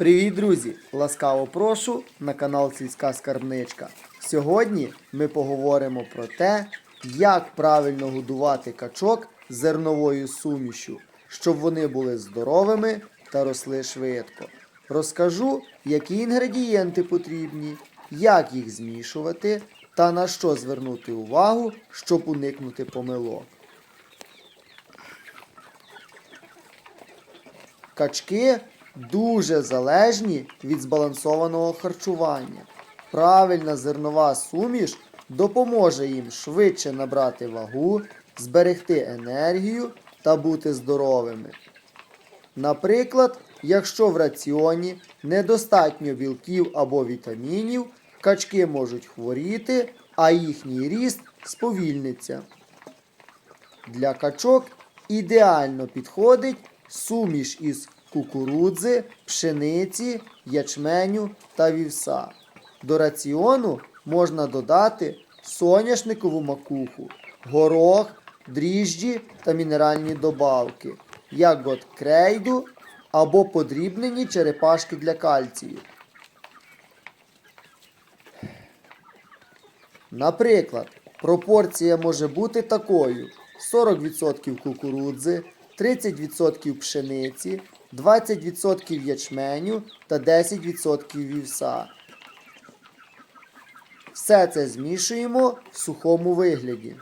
Привіт, друзі! Ласкаво прошу на канал Сільська Скарбничка. Сьогодні ми поговоримо про те, як правильно годувати качок зерновою сумішю, щоб вони були здоровими та росли швидко. Розкажу, які інгредієнти потрібні, як їх змішувати та на що звернути увагу, щоб уникнути помилок. Качки дуже залежні від збалансованого харчування. Правильна зернова суміш допоможе їм швидше набрати вагу, зберегти енергію та бути здоровими. Наприклад, якщо в раціоні недостатньо білків або вітамінів, качки можуть хворіти, а їхній ріст сповільниться. Для качок ідеально підходить суміш із кукурудзи, пшениці, ячменю та вівса. До раціону можна додати соняшникову макуху, горох, дріжджі та мінеральні добавки, як от крейду або подрібнені черепашки для кальцію. Наприклад, пропорція може бути такою: 40% кукурудзи, 30% пшениці, 20% ячменю та 10% вівса. Все це змішуємо в сухому вигляді.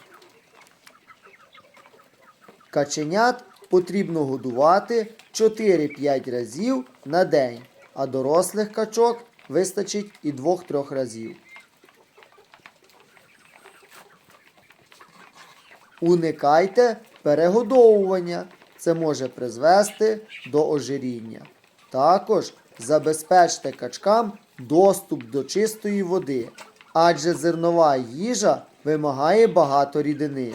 Каченят потрібно годувати 4-5 разів на день, а дорослих качок вистачить і 2-3 разів. Уникайте перегодовування. Це може призвести до ожиріння. Також забезпечте качкам доступ до чистої води, адже зернова їжа вимагає багато рідини.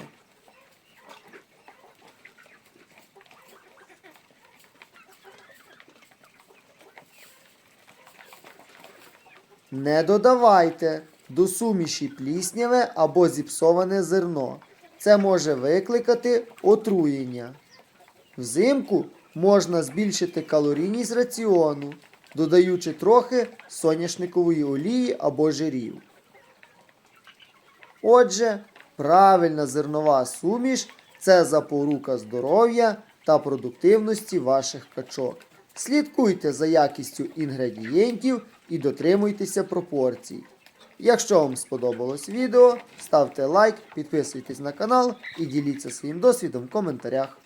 Не додавайте до суміші плісняве або зіпсоване зерно. Це може викликати отруєння. Взимку можна збільшити калорійність раціону, додаючи трохи соняшникової олії або жирів. Отже, правильна зернова суміш це запорука здоров'я та продуктивності ваших качок. Слідкуйте за якістю інгредієнтів і дотримуйтеся пропорцій. Якщо вам сподобалось відео, ставте лайк, підписуйтесь на канал і діліться своїм досвідом в коментарях.